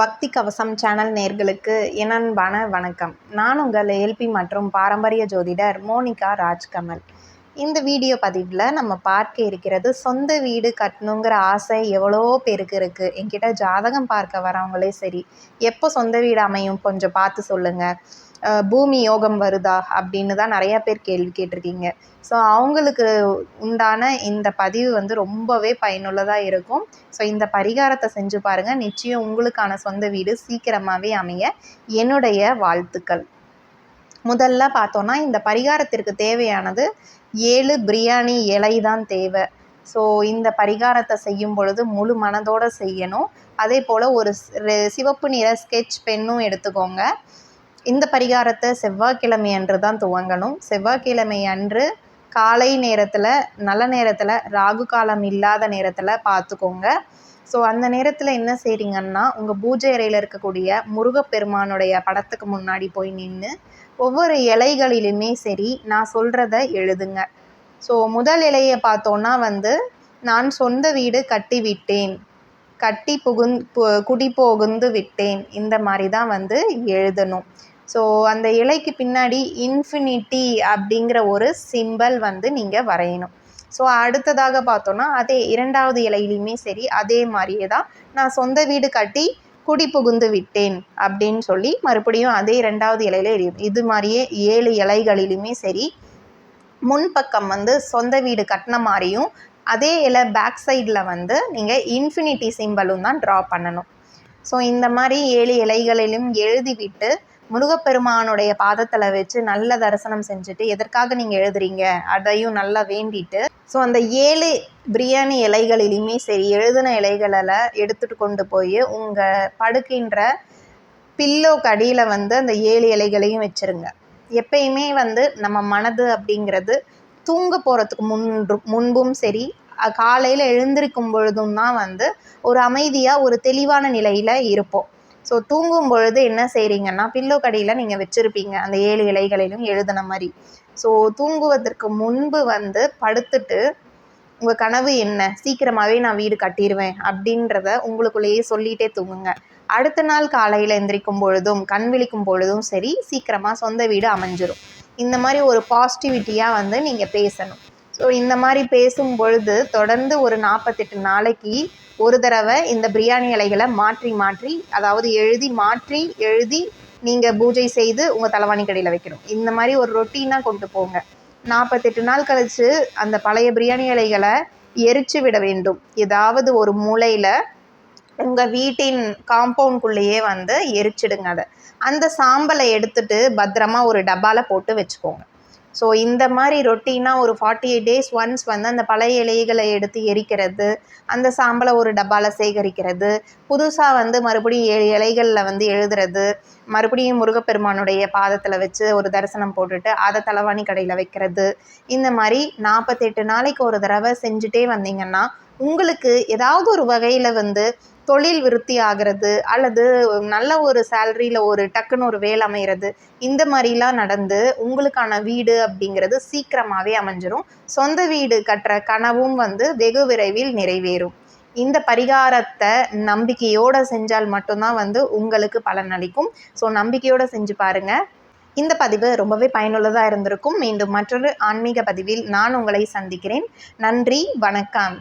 பக்தி கவசம் சேனல் நேர்களுக்கு எனன்பான வணக்கம். நான் உங்கள் எல்பி மற்றும் பாரம்பரிய ஜோதிடர் மோனிகா ராஜ்கமல். இந்த வீடியோ பதிவில் நம்ம பார்க்க இருக்கிறது சொந்த வீடு கட்டணுங்கிற ஆசை எவ்வளோ பேருக்கு இருக்குது என்கிட்ட ஜாதகம் பார்க்க வரவங்களே சரி எப்போ சொந்த வீடு அமையும் கொஞ்சம் பார்த்து சொல்லுங்கள் பூமி யோகம் வருதா? அப்படின்னு தான் நிறையா பேர் கேள்வி கேட்டிருக்கீங்க. ஸோ அவங்களுக்கு உண்டான இந்த பதிவு வந்து ரொம்பவே பயனுள்ளதாக இருக்கும். ஸோ இந்த பரிகாரத்தை செஞ்சு பாருங்கள் நிச்சயம் உங்களுக்கான சொந்த வீடு சீக்கிரமாகவே அமைய என்னுடைய வாழ்த்துக்கள். முதல்ல பார்த்தோன்னா இந்த பரிகாரத்திற்கு தேவையானது ஏழு பிரியாணி இலை தான் தேவை. ஸோ இந்த பரிகாரத்தை செய்யும் பொழுது முழு மனதோடு செய்யணும். அதே போல் ஒரு சிவப்பு நிற ஸ்கெட்ச் பென்னும் எடுத்துக்கோங்க. இந்த பரிகாரத்தை செவ்வாய்க்கிழமை அன்று தான் துவங்கணும். செவ்வாய்க்கிழமை அன்று காலை நேரத்தில் நல்ல நேரத்தில் ராகு காலம் இல்லாத நேரத்தில் பார்த்துக்கோங்க ஸோ அந்த நேரத்தில் என்ன செய்கிறீங்கன்னா உங்கள் பூஜை அறையில் இருக்கக்கூடிய முருகப்பெருமானுடைய படத்துக்கு முன்னாடி போய் நின்று ஒவ்வொரு இலைகளிலுமே சரி நான் சொல்கிறத எழுதுங்க. ஸோ முதல் இலையை பார்த்தோன்னா வந்து நான் சொந்த வீடு கட்டி விட்டேன். கட்டி புகுந் பு- குடி புகுந்து விட்டேன். இந்த மாதிரி தான் வந்து எழுதணும். ஸோ அந்த இலைக்கு பின்னாடி இன்ஃபினிட்டி அப்படிங்கிற ஒரு சிம்பல் வந்து நீங்கள் வரையணும். ஸோ அடுத்ததாக பார்த்தோன்னா அதே இரண்டாவது இலையிலையுமே சரி அதே மாதிரியே தான் நான் சொந்த வீடு கட்டி குடி புகுந்து விட்டேன் அப்படின்னு சொல்லி மறுபடியும் அதே ரெண்டாவது இலையில எரியும் இது மாதிரியே ஏழு இலைகளிலுமே சரி முன்பக்கம் வந்து சொந்த வீடு கட்டின மாதிரியும் அதே இலை பேக் சைடில் வந்து நீங்கள் இன்ஃபினிட்டி சிம்பலும் தான் ட்ரா பண்ணணும். ஸோ இந்த மாதிரி ஏழு இலைகளிலும் எழுதிவிட்டு முருகப்பெருமானுடைய பாதத்தில் வச்சு நல்ல தரிசனம் செஞ்சுட்டு எதற்காக நீங்கள் எழுதுறீங்க? அதையும் நல்லா வேண்டிட்டு. ஸோ அந்த ஏழு பிரியாணி இலைகளிலுமே சரி எழுதின இலைகளில் எடுத்துட்டு கொண்டு போய் உங்கள் படுக்கின்ற பில்லோக்கு அடியில் வந்து அந்த ஏழு இலைகளையும் வச்சுருங்க. எப்பயுமே வந்து நம்ம மனது அப்படிங்கிறது தூங்க போகிறதுக்கு முன் முன்பும் சரி காலையில் எழுந்திருக்கும் பொழுதும் தான் வந்து ஒரு அமைதியாக ஒரு தெளிவான நிலையில் இருப்போம். ஸோ தூங்கும் பொழுது என்ன செய்கிறீங்கன்னா பில்லோ கடியில் நீங்கள் வச்சுருப்பீங்க. அந்த ஏழு இலைகளிலும் எழுதின மாதிரி. ஸோ தூங்குவதற்கு முன்பு வந்து படுத்துட்டு உங்கள் கனவு என்ன? சீக்கிரமாகவே நான் வீடு கட்டிடுவேன் அப்படின்றத உங்களுக்குள்ளேயே சொல்லிகிட்டே தூங்குங்க. அடுத்த நாள் காலையில் எந்திரிக்கும் பொழுதும் கண் விழிக்கும் பொழுதும் சரி சீக்கிரமாக சொந்த வீடு அமைஞ்சிரும். இந்த மாதிரி ஒரு பாசிட்டிவிட்டியாக வந்து நீங்கள் பேசணும். ஸோ இந்த மாதிரி பேசும் பொழுது தொடர்ந்து ஒரு நாற்பத்தெட்டு நாளைக்கு ஒரு தடவை இந்த பிரியாணி இலைகளை மாற்றி மாற்றி அதாவது எழுதி மாற்றி எழுதி நீங்கள் பூஜை செய்து உங்கள் தலைவாணி கடையில் வைக்கணும். இந்த மாதிரி ஒரு ரொட்டீனாக கொண்டு போங்க. நாற்பத்தெட்டு நாள் கழித்து அந்த பழைய பிரியாணி இலைகளை எரிச்சு விட வேண்டும். ஏதாவது ஒரு மூலையில் உங்கள் வீட்டின் காம்பவுண்ட்குள்ளேயே வந்து எரிச்சிடுங்க அதை. அந்த சாம்பலை எடுத்துட்டு பத்திரமா ஒரு டப்பாவில் போட்டு வச்சுக்கோங்க. ஸோ இந்த மாதிரி ரொட்டீனாக ஒரு ஃபார்ட்டி எயிட் டேஸ் ஒன்ஸ் வந்து அந்த பழைய இலைகளை எடுத்து எரிக்கிறது அந்த சாம்பலை ஒரு டப்பாவில் சேகரிக்கிறது புதுசாக வந்து மறுபடியும் ஏழு இலைகளில் வந்து எழுதுறது மறுபடியும் முருகப்பெருமானுடைய பாதத்தில் வச்சு ஒரு தரிசனம் போட்டுட்டு அதை தலைவாணி கடையில் வைக்கிறது. இந்த மாதிரி நாற்பத்தெட்டு நாளைக்கு ஒரு தடவை செஞ்சுட்டே வந்தீங்கன்னா உங்களுக்கு ஏதாவது ஒரு வகையில் வந்து தொழில் விருத்தி ஆகிறது அல்லது நல்ல ஒரு சேலரியில் ஒரு டக்குன்னு ஒரு வேலை அமைகிறது இந்த மாதிரிலாம் நடந்து உங்களுக்கான வீடு அப்படிங்கிறது சீக்கிரமாகவே அமைஞ்சிரும். சொந்த வீடு கட்டுற கனவும் வந்து வெகு விரைவில் நிறைவேறும். இந்த பரிகாரத்தை நம்பிக்கையோடு செஞ்சால் மட்டும்தான் வந்து உங்களுக்கு பலன் அளிக்கும். ஸோ நம்பிக்கையோடு செஞ்சு பாருங்கள் இந்த பதிவு ரொம்பவே பயனுள்ளதாக இருந்திருக்கும். மீண்டும் மற்றொரு ஆன்மீக பதிவில் நான் உங்களை சந்திக்கிறேன். நன்றி வணக்கம்.